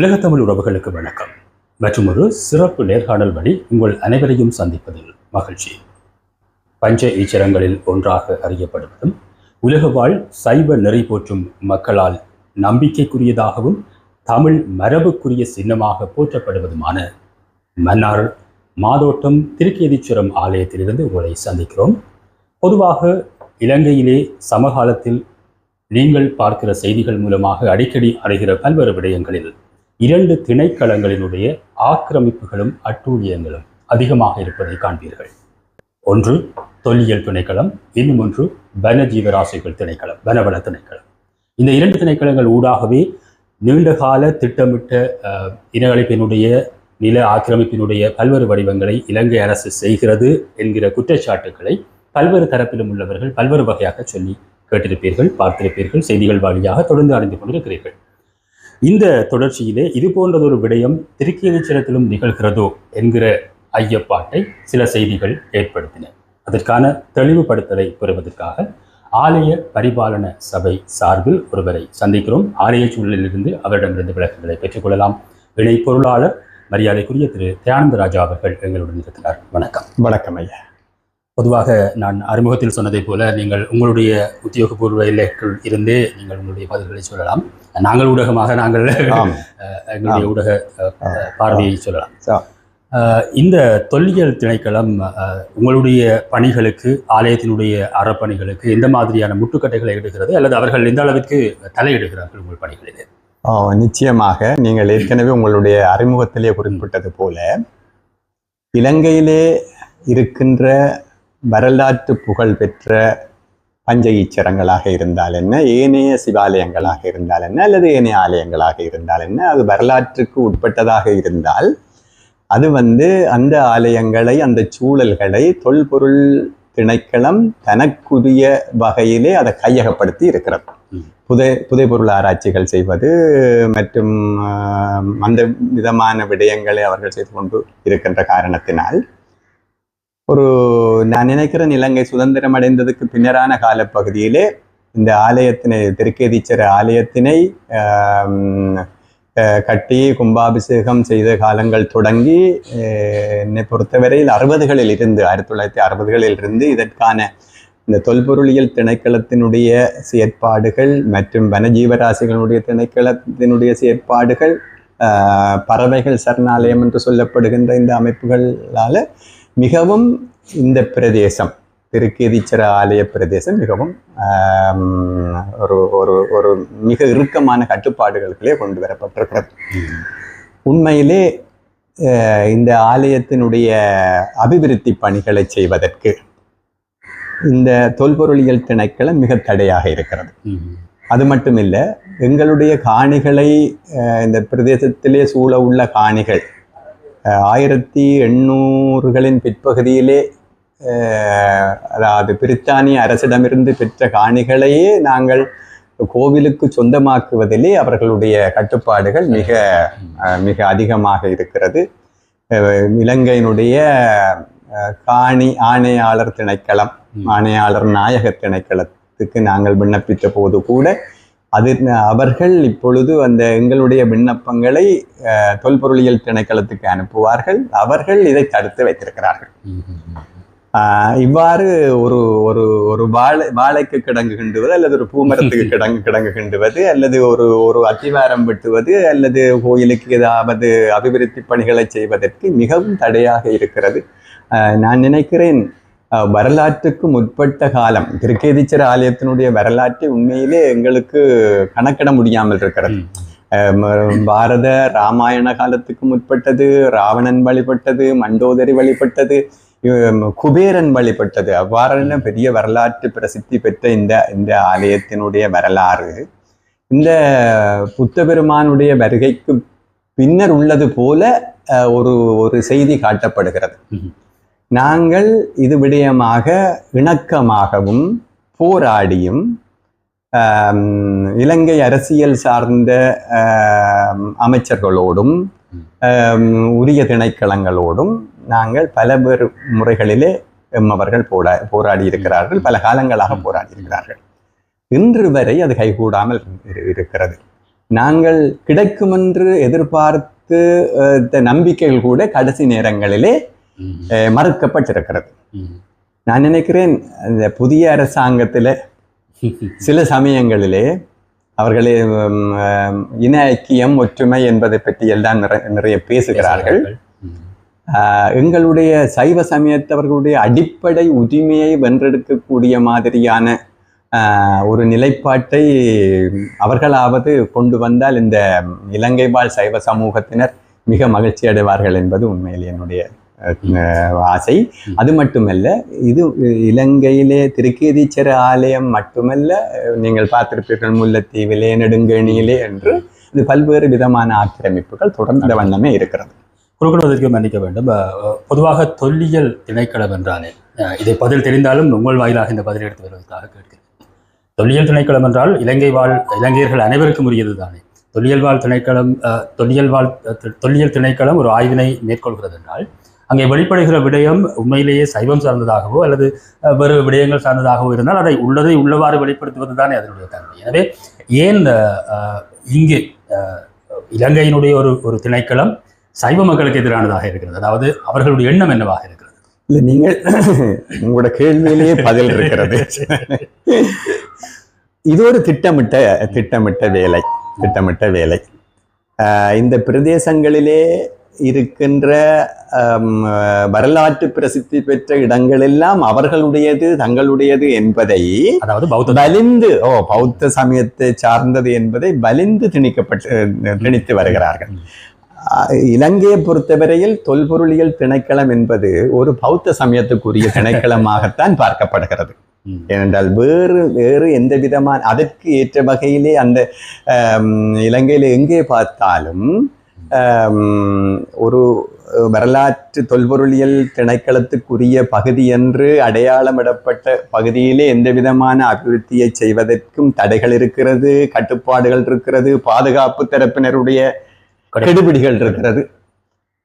உலகத்தமிழ் உறவுகளுக்கு வணக்கம். மற்றும் ஒரு சிறப்பு நேர்காணல் வழி உங்கள் அனைவரையும் சந்திப்பதில் மகிழ்ச்சி. பஞ்ச ஈச்சரங்களில் ஒன்றாக அறியப்படுவதும் உலக வாழ் சைவ நெறி போற்றும் மக்களால் நம்பிக்கைக்குரியதாகவும் தமிழ் மரபுக்குரிய சின்னமாக போற்றப்படுவதுமான மன்னார் மாதோட்டம் திருக்கேதீச்சுரம் ஆலயத்திலிருந்து உங்களை சந்திக்கிறோம். பொதுவாக இலங்கையிலே சமகாலத்தில் நீங்கள் பார்க்கிற செய்திகள் மூலமாக அடிக்கடி அடைகிற பல்வேறு விடயங்களில் இரண்டு திணைக்களங்களினுடைய ஆக்கிரமிப்புகளும் அட்டூழியங்களும் அதிகமாக இருப்பதை காண்பீர்கள். ஒன்று தொல்லியல் திணைக்களம் இன்னும் ஒன்று வனஜீவராசிகள் திணைக்களம் வனவள திணைக்களம். இந்த இரண்டு திணைக்களங்கள் ஊடாகவே நீண்டகால திட்டமிட்ட அஹ், இனஅழிப்பினுடைய நில ஆக்கிரமிப்பினுடைய பல்வேறு வடிவங்களை இலங்கை அரசு செய்கிறது என்கிற குற்றச்சாட்டுக்களை பல்வேறு தரப்பிலும் உள்ளவர்கள் பல்வேறு வகையாக சொல்லி கேட்டிருப்பீர்கள் பார்த்திருப்பீர்கள் செய்திகள் வழியாக தொடர்ந்து அறிந்து கொண்டிருக்கிறீர்கள். இந்த தொடர்ச்சியிலே இது போன்றதொரு விடயம் திருக்கேதீச்சரத்திலும் நிகழ்கிறதோ என்கிற ஐயப்பாட்டை சில செய்திகள் ஏற்படுத்தின. அதற்கான தெளிவுபடுத்தலை பெறுவதற்காக ஆலய பரிபாலன சபை சார்பில் ஒருவரை சந்திக்கிறோம். ஆலய சூழலிலிருந்து அவரிடமிருந்து விளக்கங்களை பெற்றுக்கொள்ளலாம் இணை பொருளாளர் மரியாதைக்குரிய திரு தியானந்த ராஜா அவர்கள் எங்களுடன் இருக்கிறார். வணக்கம். வணக்கம் ஐயா. பொதுவாக நான் அறிமுகத்தில் சொன்னதைப் போல நீங்கள் உங்களுடைய உத்தியோகபூர்வ எல்லைக்குள் இருந்தே நீங்கள் உங்களுடைய பதில்களை சொல்லலாம். நாங்கள் ஊடகமாக நாங்கள் எங்களுடைய ஊடக பார்வையை சொல்லலாம். இந்த தொல்லியல் திணைக்களம் உங்களுடைய பணிகளுக்கு ஆலயத்தினுடைய அறப்பணிகளுக்கு எந்த மாதிரியான முட்டுக்கட்டைகளை இடுகிறது அல்லது அவர்கள் எந்த அளவிற்கு தலையிடுகிறார்கள் உங்கள் பணிகளிலே? நிச்சயமாக நீங்கள் ஏற்கனவே உங்களுடைய அறிமுகத்திலே குறிப்பிட்டது போல இலங்கையிலே இருக்கின்ற வரலாற்று புகழ் பெற்ற பஞ்ச ஈச்சரங்களாக இருந்தால் என்ன? ஏனைய சிவாலயங்களாக இருந்தால் என்ன? அல்லது ஏனைய ஆலயங்களாக இருந்தால் என்ன? அது வரலாற்றுக்கு உட்பட்டதாக இருந்தால் அது வந்து அந்த ஆலயங்களை அந்த சூழல்களை தொல்பொருள் திணைக்களம் தனக்குரிய வகையிலே அதை கையகப்படுத்தி இருக்கிறது. புதை புதைபொருள் ஆராய்ச்சிகள் செய்வது மற்றும் அந்த விதமான விடயங்களை அவர்கள் செய்து கொண்டு இருக்கின்ற காரணத்தினால் ஒரு நான் நினைக்கிறேன் இலங்கை சுதந்திரம் அடைந்ததுக்கு பின்னரான காலப்பகுதியிலே இந்த ஆலயத்தினை திருக்கேதீச்சர ஆலயத்தினை கட்டி கும்பாபிஷேகம் செய்த காலங்கள் தொடங்கி என்னை பொறுத்தவரையில் அறுபதுகளில் இருந்து ஆயிரத்தி தொள்ளாயிரத்தி அறுபதுகளில் இருந்து இதற்கான இந்த தொல்பொருளியல் திணைக்களத்தினுடைய செயற்பாடுகள் மற்றும் வனஜீவராசிகளுடைய திணைக்களத்தினுடைய செயற்பாடுகள் பறவைகள் சரணாலயம் என்று சொல்லப்படுகின்ற இந்த அமைப்புகளால் மிகவும் இந்த பிரதேசம் திருக்கேதீச்சர ஆலய பிரதேசம் மிகவும் ஒரு ஒரு ஒரு மிக இறுக்கமான கட்டுப்பாடுகளுக்குள்ளே கொண்டு வரப்பட்டிருக்கிறது. உண்மையிலே இந்த ஆலயத்தினுடைய அபிவிருத்தி பணிகளை செய்வதற்கு இந்த தொல்பொருளியல் திணைக்களம் மிக தடையாக இருக்கிறது. அது மட்டும் இல்லை எங்களுடைய காணிகளை இந்த பிரதேசத்திலே சூழ உள்ள காணிகள் ஆயிரத்தி எண்ணூறுகளின் பிற்பகுதியிலே அதாவது பிரித்தானிய அரசிடமிருந்து பெற்ற காணிகளையே நாங்கள் கோவிலுக்கு சொந்தமாக்குவதிலே அவர்களுடைய கட்டுப்பாடுகள் மிக மிக அதிகமாக இருக்கிறது இலங்கையினுடைய காணி ஆணையாளர் திணைக்களம். ஆணையாளர் நாயக திணைக்களத்துக்கு நாங்கள் விண்ணப்பித்த போது கூட அது அவர்கள் இப்பொழுது அந்த எங்களுடைய விண்ணப்பங்களை தொல்பொருளியல் திணைக்களத்துக்கு அனுப்புவார்கள். அவர்கள் இதை தடுத்து வைத்திருக்கிறார்கள். இவ்வாறு ஒரு ஒரு ஒரு வாழை வாழைக்கு கிடங்கு கிண்டுவது அல்லது ஒரு பூமரத்துக்கு கிடங்கு கிடங்கு கிண்டுவது அல்லது ஒரு ஒரு அத்திவாரம் வெட்டுவது அல்லது கோயிலுக்கு ஏதாவது அபிவிருத்தி பணிகளை செய்வதற்கு மிகவும் தடையாக இருக்கிறது. நான் நினைக்கிறேன் வரலாற்றுக்கு முற்பட்ட காலம். திருக்கேதீச்சர ஆலயத்தினுடைய வரலாற்றை உண்மையிலே எங்களுக்கு கணக்கிட முடியாமல் இருக்கிறது. பாரத ராமாயண காலத்துக்கு முற்பட்டது ராவணன் வழிபட்டது மண்டோதரி வழிபட்டது குபேரன் வழிபட்டது. அவ்வாறான பெரிய வரலாற்று பிரசித்தி பெற்ற இந்த இந்த ஆலயத்தினுடைய வரலாறு. இந்த புத்த பெருமானுடைய வருகைக்கு பின்னர் உள்ளது போல ஒரு ஒரு செய்தி காட்டப்படுகிறது. நாங்கள் இது விடயமாக இணக்கமாகவும் போராடியும் இலங்கை அரசியல் சார்ந்த அமைச்சர்களோடும் உரிய திணைக்களங்களோடும் நாங்கள் பல பேர் முறைகளிலே அவர்கள் போரா போராடி இருக்கிறார்கள் பல காலங்களாக போராடி இருக்கிறார்கள் இன்று வரை அது கைகூடாமல் இரு- இருக்கிறது. நாங்கள் கிடைக்கும் என்று எதிர்பார்த்து நம்பிக்கைகள் கூட கடைசி நேரங்களிலே மறுக்கப்பட்டிருக்கிறது. நான் நினைக்கிறேன் இந்த புதிய அரசாங்கத்தில் சில சமயங்களிலே அவர்களே இன ஐக்கியம் ஒற்றுமை என்பதை பற்றி எல்லாம் நிறை- நிறைய பேசுகிறார்கள். எங்களுடைய சைவ சமயத்தவர்களுடைய அடிப்படை உரிமையை வென்றெடுக்கக்கூடிய மாதிரியான ஆஹ், ஒரு நிலைப்பாட்டை அவர்களாவது கொண்டு வந்தால் இந்த இலங்கை வாழ் சைவ சமூகத்தினர் மிக மகிழ்ச்சி அடைவார்கள் என்பது உண்மையில் என்னுடைய ஆசை. அது மட்டுமல்ல இது இலங்கையிலே திருக்கேதீச்சர ஆலயம் மட்டுமல்ல நீங்கள் பார்த்திருப்பீர்கள் முல்லைத்தீவிலே நெடுங்கணியிலே என்று. இது பல்வேறு விதமான ஆக்கிரமிப்புகள் தொடர்ந்த வண்ணமே இருக்கிறது. குறுக்கிடுவதற்கு மன்னிக்க வேண்டும். பொதுவாக தொல்லியல் திணைக்களம் என்றாலே இதை பதில் தெரிந்தாலும் உங்கள் வாயிலாக இந்த பதில் எடுத்து வருவதற்காக கேட்கிறேன். தொல்லியல் திணைக்களம் என்றால் இலங்கை வாழ் இலங்கையர்கள் அனைவருக்கும் உரியது தானே. தொல்லியல் வாழ் திணைக்களம் தொல்லியல் வாழ் தொல்லியல் திணைக்களம் ஒரு ஆய்வினை மேற்கொள்கிறது என்றால் அங்கே வெளிப்படுகிற விடயம் உண்மையிலேயே சைவம் சார்ந்ததாகவோ அல்லது வேறு விடயங்கள் சார்ந்ததாகவோ இருந்தால் அதை உள்ளதை உள்ளவாறு வெளிப்படுத்துவது தானே அதனுடைய தன்மை. எனவே ஏன் இங்கு இலங்கையினுடைய ஒரு ஒரு திணைக்களம் சைவ மக்களுக்கு எதிரானதாக இருக்கிறது? அதாவது அவர்களுடைய எண்ணம் என்னவாக இருக்கிறது? இல்லை நீங்கள் உங்களோட கேள்வியிலேயே பதில் இருக்கிறது. இது ஒரு திட்டமிட்ட திட்டமிட்ட வேலை திட்டமிட்ட வேலை. ஆஹ் இந்த பிரதேசங்களிலே இருக்கின்ற வரலாற்று பிரசித்தி பெற்ற இடங்கள் எல்லாம் அவர்களுடையது தங்களுடையது என்பதை அதாவது பௌத்த வலிந்து ஓ பௌத்த சமயத்தை சார்ந்தது என்பதை வலிந்து திணிக்கப்பட்டு திணித்து வருகிறார்கள். இலங்கையை பொறுத்தவரையில் தொல்பொருளியல் திணைக்களம் என்பது ஒரு பௌத்த சமயத்துக்குரிய திணைக்களமாகத்தான் பார்க்கப்படுகிறது. ஏனென்றால் வேறு வேறு எந்த விதமான அதற்கு ஏற்ற வகையிலே அந்த இலங்கையில எங்கே பார்த்தாலும் ஒரு வரலாற்று தொல்பொருளியல் திணைக்களத்துக்குரிய பகுதி என்று அடையாளமிடப்பட்ட பகுதியிலே எந்த விதமான அபிவிருத்தியை செய்வதற்கும் தடைகள் இருக்கிறது கட்டுப்பாடுகள் இருக்கிறது பாதுகாப்பு தரப்பினருடைய கெடுபிடிகள் இருக்கிறது.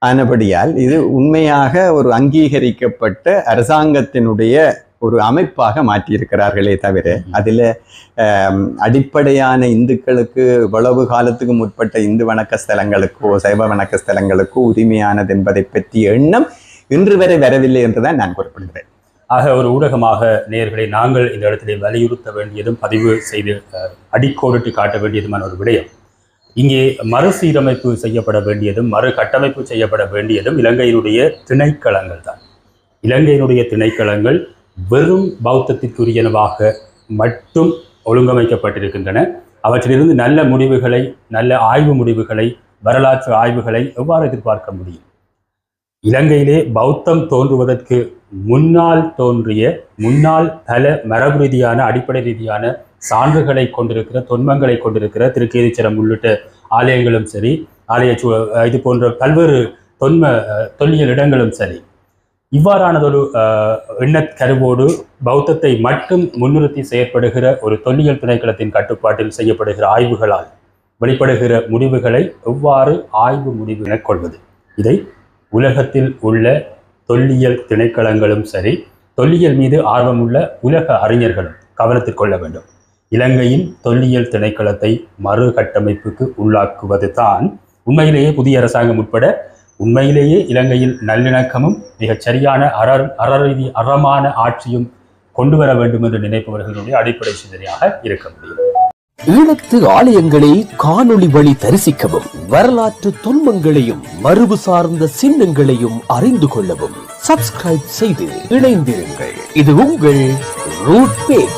ஆனபடியால் இது உண்மையாக ஒரு அங்கீகரிக்கப்பட்ட அரசாங்கத்தினுடைய ஒரு அமைப்பாக மாற்றியிருக்கிறார்களே தவிர அதில் அடிப்படையான இந்துக்களுக்கு இவ்வளவு காலத்துக்கு முற்பட்ட இந்து வணக்க ஸ்தலங்களுக்கோ சைவ வணக்க ஸ்தலங்களுக்கோ உரிமையானது என்பதை பற்றிய எண்ணம் இன்று வரை வரவில்லை என்றுதான் நான் குறிப்பிடுகிறேன். ஆக ஒரு ஊடகமாக நேர்களை நாங்கள் இந்த இடத்திலே வலியுறுத்த வேண்டியதும் பதிவு செய்து அடிக்கோடிட்டு காட்ட வேண்டியதுமான ஒரு விடயம். இங்கே மறுசீரமைப்பு செய்யப்பட வேண்டியதும் மறு கட்டமைப்பு செய்யப்பட வேண்டியதும் இலங்கையினுடைய திணைக்களங்கள் தான். இலங்கையினுடைய திணைக்களங்கள் வெறும் பௌத்தத்திற்குரியனவாக மட்டும் ஒழுங்கமைக்கப்பட்டிருக்கின்றன. அவற்றிலிருந்து நல்ல முடிவுகளை நல்ல ஆய்வு முடிவுகளை வரலாற்று ஆய்வுகளை எவ்வாறு எதிர்பார்க்க முடியும்? இலங்கையிலே பௌத்தம் தோன்றுவதற்கு முன்னால் தோன்றிய முன்னால் பல மரபு ரீதியான அடிப்படை ரீதியான சான்றுகளை கொண்டிருக்கிற தொன்மங்களை கொண்டிருக்கிற திருக்கேதீச்சரம் உள்ளிட்ட ஆலயங்களும் சரி ஆலய இது போன்ற பல்வேறு தொன்ம தொல்லியல் இடங்களும் சரி இவ்வாறானதொரு அஹ், எண்ணக் கருவோடு பௌத்தத்தை மட்டும் முன்னிறுத்தி செயற்படுகிற ஒரு தொல்லியல் திணைக்களத்தின் கட்டுப்பாட்டில் செய்யப்படுகிற ஆய்வுகளால் வெளிப்படுகிற முடிவுகளை எவ்வாறு ஆய்வு முடிவு எனக் கொள்வது? இதை உலகத்தில் உள்ள தொல்லியல் திணைக்களங்களும் சரி தொல்லியல் மீது ஆர்வமுள்ள உலக அறிஞர்களும் கவனத்தில் கொள்ள வேண்டும். இலங்கையின் தொல்லியல் திணைக்களத்தை மறுகட்டமைப்புக்கு உள்ளாக்குவது தான் உண்மையிலேயே புதிய அரசாங்கம் உட்பட உண்மையிலேயே இலங்கையில் நல்லிணக்கமும் மிகச் சரியான அறர் அறரீதி அறமான ஆட்சியும் கொண்டு வர வேண்டும் என்று நினைப்பவர்களுடைய அடிப்படை சிந்தனையாக இருக்க முடியும். ஈழத்து ஆலயங்களை காணொளி வழி தரிசிக்கவும் வரலாற்று துன்பங்களையும் மரபு சார்ந்த சின்னங்களையும் அறிந்து கொள்ளவும் சப்ஸ்கிரைப் செய்து இணைந்திருங்கள். இது உங்கள் ரூட் பேஜ்